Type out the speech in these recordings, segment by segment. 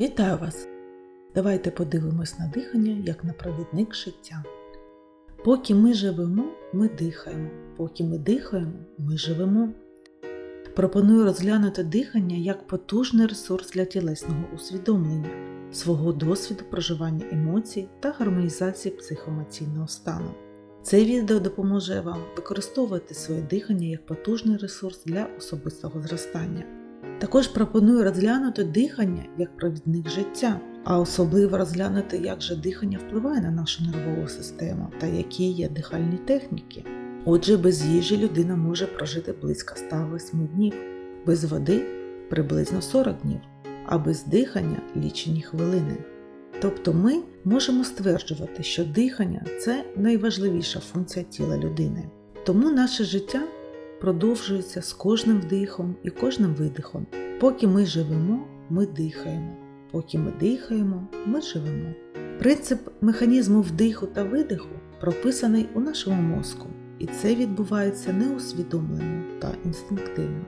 Вітаю вас! Давайте подивимось на дихання як на провідник життя. Поки ми живемо, ми дихаємо. Поки ми дихаємо, ми живемо. Пропоную розглянути дихання як потужний ресурс для тілесного усвідомлення, свого досвіду проживання емоцій та гармонізації психоемоційного стану. Це відео допоможе вам використовувати своє дихання як потужний ресурс для особистого зростання. Також пропоную розглянути дихання як провідник життя, а особливо розглянути, як же дихання впливає на нашу нервову систему та які є дихальні техніки. Отже, без їжі людина може прожити близько 108 днів, без води приблизно 40 днів, а без дихання лічені хвилини. Тобто ми можемо стверджувати, що дихання це найважливіша функція тіла людини. Тому наше життя продовжується з кожним вдихом і кожним видихом. Поки ми живемо, ми дихаємо. Поки ми дихаємо, ми живемо. Принцип механізму вдиху та видиху прописаний у нашому мозку, і це відбувається неусвідомлено та інстинктивно.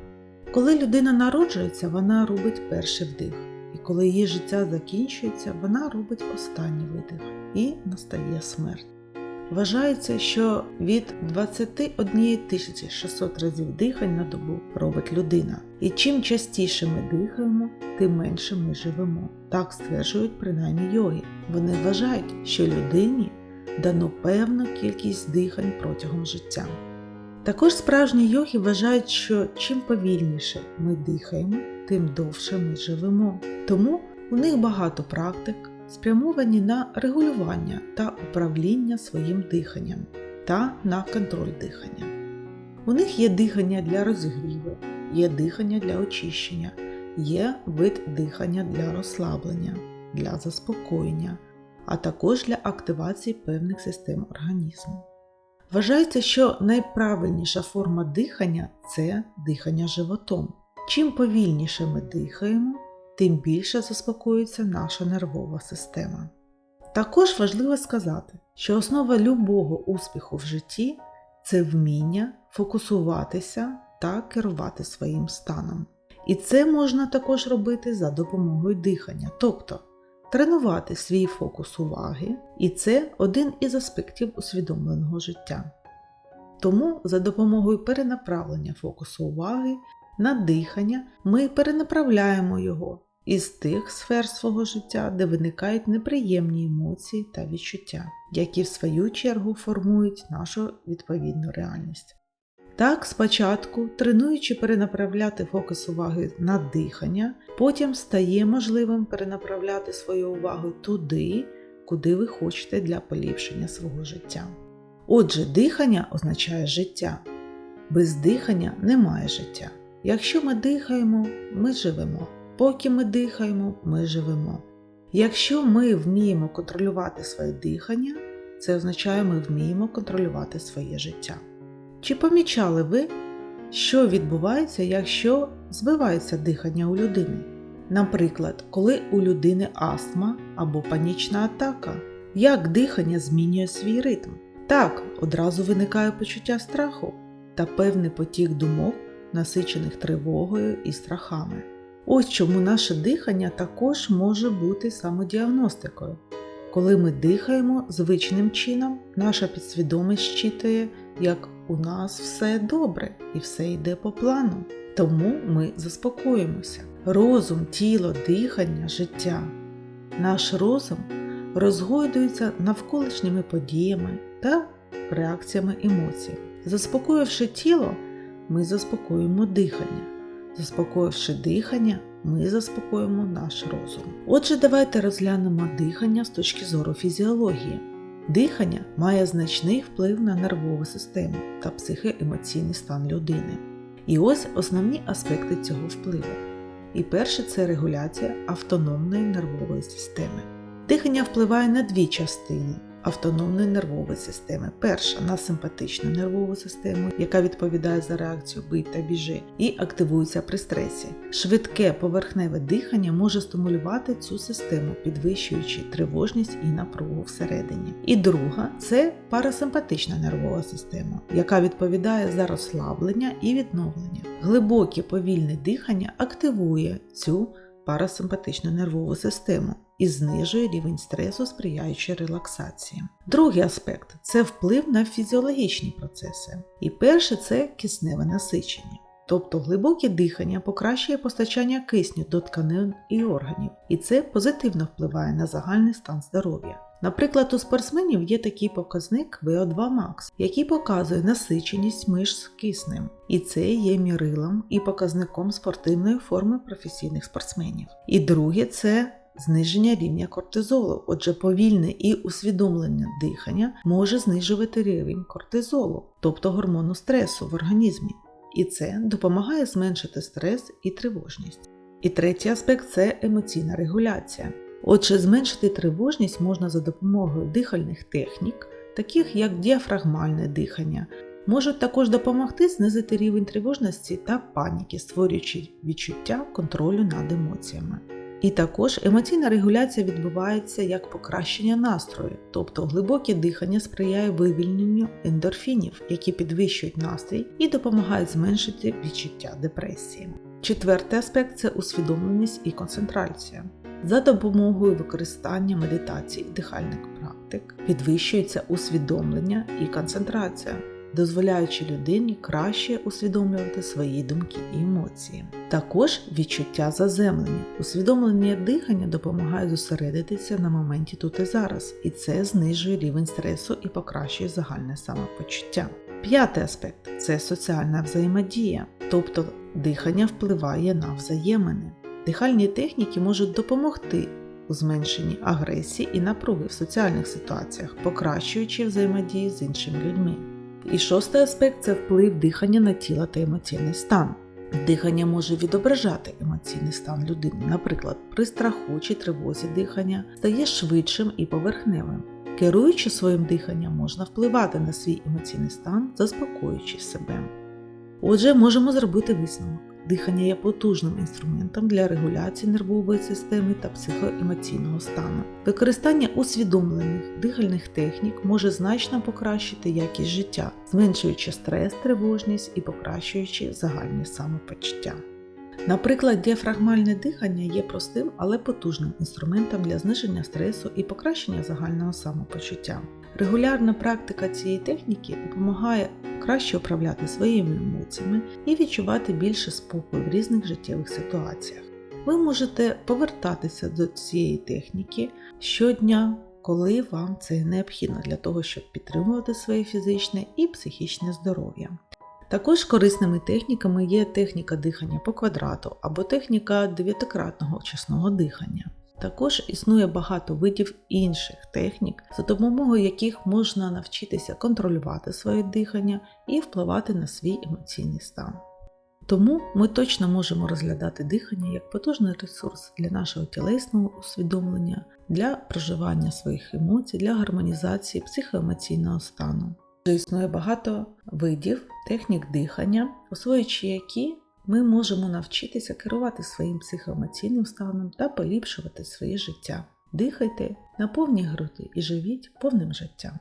Коли людина народжується, вона робить перший вдих, і коли її життя закінчується, вона робить останній видих і настає смерть. Вважається, що від 21 600 разів дихань на добу робить людина. І чим частіше ми дихаємо, тим менше ми живемо. Так стверджують принаймні йоги. Вони вважають, що людині дано певну кількість дихань протягом життя. Також справжні йоги вважають, що чим повільніше ми дихаємо, тим довше ми живемо. Тому у них багато практик, спрямовані на регулювання та управління своїм диханням та на контроль дихання. У них є дихання для розігріву, є дихання для очищення, є вид дихання для розслаблення, для заспокоєння, а також для активації певних систем організму. Вважається, що найправильніша форма дихання це дихання животом. Чим повільніше ми дихаємо, тим більше заспокоюється наша нервова система. Також важливо сказати, що основа любого успіху в житті це вміння фокусуватися та керувати своїм станом. І це можна також робити за допомогою дихання, тобто тренувати свій фокус уваги, і це один із аспектів усвідомленого життя. Тому за допомогою перенаправлення фокусу уваги на дихання ми перенаправляємо його із тих сфер свого життя, де виникають неприємні емоції та відчуття, які в свою чергу формують нашу відповідну реальність. Так, спочатку, тренуючи перенаправляти фокус уваги на дихання, потім стає можливим перенаправляти свою увагу туди, куди ви хочете для поліпшення свого життя. Отже, дихання означає життя. Без дихання немає життя. Якщо ми дихаємо, ми живемо. Поки ми дихаємо, ми живемо. Якщо ми вміємо контролювати своє дихання, це означає, ми вміємо контролювати своє життя. Чи помічали ви, що відбувається, якщо збивається дихання у людини? Наприклад, коли у людини астма або панічна атака, як дихання змінює свій ритм? Так, одразу виникає почуття страху та певний потік думок, насичених тривогою і страхами. Ось чому наше дихання також може бути самодіагностикою. Коли ми дихаємо звичним чином, наша підсвідомість щитує, як у нас все добре і все йде по плану. Тому ми заспокоїмося. Розум, тіло, дихання, життя. Наш розум розгойдується навколишніми подіями та реакціями емоцій. Заспокоївши тіло, ми заспокоїмо дихання. Заспокоївши дихання, ми заспокоїмо наш розум. Отже, давайте розглянемо дихання з точки зору фізіології. Дихання має значний вплив на нервову систему та психоемоційний стан людини. І ось основні аспекти цього впливу. І перше це регуляція автономної нервової системи. Дихання впливає на дві частини автономної нервової системи. Перша на симпатичну нервову систему, яка відповідає за реакцію бий та біжи, і активується при стресі. Швидке поверхневе дихання може стимулювати цю систему, підвищуючи тривожність і напругу всередині. І друга це парасимпатична нервова система, яка відповідає за розслаблення і відновлення. Глибоке повільне дихання активує цю парасимпатичну нервову систему і знижує рівень стресу, сприяючи релаксації. Другий аспект це вплив на фізіологічні процеси. І перше це кисневе насичення. Тобто глибоке дихання покращує постачання кисню до тканин і органів, і це позитивно впливає на загальний стан здоров'я. Наприклад, у спортсменів є такий показник VO2 max, який показує насиченість мишць киснем, і це є мірилом і показником спортивної форми професійних спортсменів. І друге це зниження рівня кортизолу. Отже, повільне і усвідомлене дихання може знижувати рівень кортизолу, тобто гормону стресу в організмі. І це допомагає зменшити стрес і тривожність. І третій аспект це емоційна регуляція. Отже, зменшити тривожність можна за допомогою дихальних технік, таких як діафрагмальне дихання, можуть також допомогти знизити рівень тривожності та паніки, створюючи відчуття контролю над емоціями. І також емоційна регуляція відбувається як покращення настрою, тобто глибоке дихання сприяє вивільненню ендорфінів, які підвищують настрій і допомагають зменшити відчуття депресії. Четвертий аспект це усвідомленість і концентрація. За допомогою використання медитацій і дихальних практик підвищується усвідомлення і концентрація, дозволяючи людині краще усвідомлювати свої думки і емоції. Також відчуття заземлення. Усвідомлення дихання допомагає зосередитися на моменті тут і зараз, і це знижує рівень стресу і покращує загальне самопочуття. П'ятий аспект це соціальна взаємодія, тобто дихання впливає на взаємини. Дихальні техніки можуть допомогти у зменшенні агресії і напруги в соціальних ситуаціях, покращуючи взаємодію з іншими людьми. І шостий аспект це вплив дихання на тіло та емоційний стан. Дихання може відображати емоційний стан людини, наприклад, при страху чи тривозі дихання стає швидшим і поверхневим. Керуючи своїм диханням, можна впливати на свій емоційний стан, заспокоюючи себе. Отже, можемо зробити висновок. Дихання є потужним інструментом для регуляції нервової системи та психоемоційного стану. Використання усвідомлених дихальних технік може значно покращити якість життя, зменшуючи стрес, тривожність і покращуючи загальне самопочуття. Наприклад, діафрагмальне дихання є простим, але потужним інструментом для зниження стресу і покращення загального самопочуття. Регулярна практика цієї техніки допомагає краще управляти своїми емоціями і відчувати більше спокою в різних життєвих ситуаціях. Ви можете повертатися до цієї техніки щодня, коли вам це необхідно для того, щоб підтримувати своє фізичне і психічне здоров'я. Також корисними техніками є техніка дихання по квадрату або техніка дев'ятикратного очисного дихання. Також існує багато видів інших технік, за допомогою яких можна навчитися контролювати своє дихання і впливати на свій емоційний стан. Тому ми точно можемо розглядати дихання як потужний ресурс для нашого тілесного усвідомлення, для проживання своїх емоцій, для гармонізації психоемоційного стану. Існує багато видів технік дихання, освоюючи які ми можемо навчитися керувати своїм психоемоційним станом та поліпшувати своє життя. Дихайте на повні груди і живіть повним життям.